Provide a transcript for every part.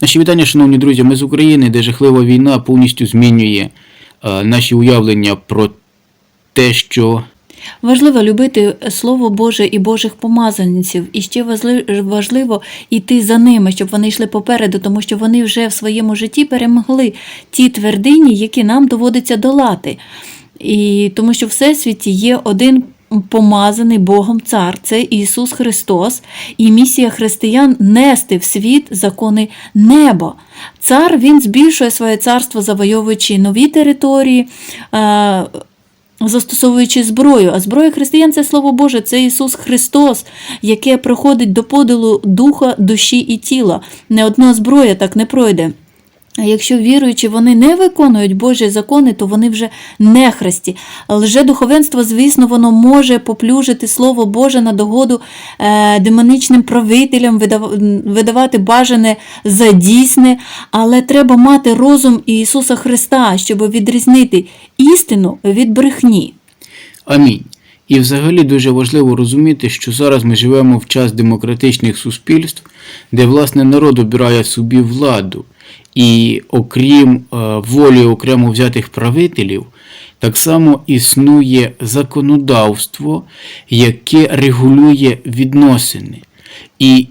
Наші вітання, шановні друзі, ми з України, де жахлива війна повністю змінює е, наші уявлення про те, що Важливо любити Слово Боже і Божих помазанців, і ще важливо йти за ними, щоб вони йшли попереду, тому що вони вже в своєму житті перемогли ті твердині, які нам доводиться долати. І тому що в Всесвіті є один помазаний Богом цар, це Ісус Христос, і місія християн нести в світ закони неба. Цар він збільшує своє царство, завойовуючи нові території. е, застосовуючи зброю. А зброя християн це слово Боже, це Ісус Христос, яке проходить до поділу духа, душі і тіла. Не одна зброя так не пройде. А якщо віруючи, вони не виконують Божі закони, то вони вже не хресті. Лжедуховенство, звісно, воно може поплюжити Слово Боже на догоду е, демоничним правителям, видавати бажане за дійсне, але треба мати розум Ісуса Христа, щоб відрізнити істину від брехні. Амінь. І взагалі дуже важливо розуміти, що зараз ми живемо в час демократичних суспільств, де власне народ обирає собі владу. І окрім е, волі окремо взятих правителів, так само існує законодавство, яке регулює відносини. І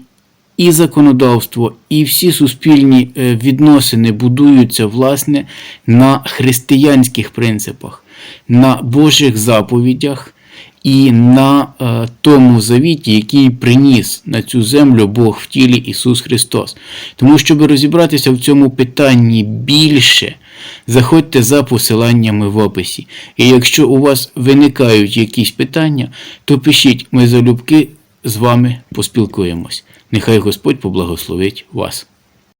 і законодавство, і всі суспільні е, відносини будуються власне на християнських принципах, на Божих заповідях і на е, тому завіті, який приніс на цю землю Бог в тілі Ісус Христос. Тому, щоб розібратися в цьому питанні більше, заходьте за посиланнями в описі. І якщо у вас виникають якісь питання, то пишіть, ми залюбки з вами поспілкуємось. Нехай Господь поблагословить вас.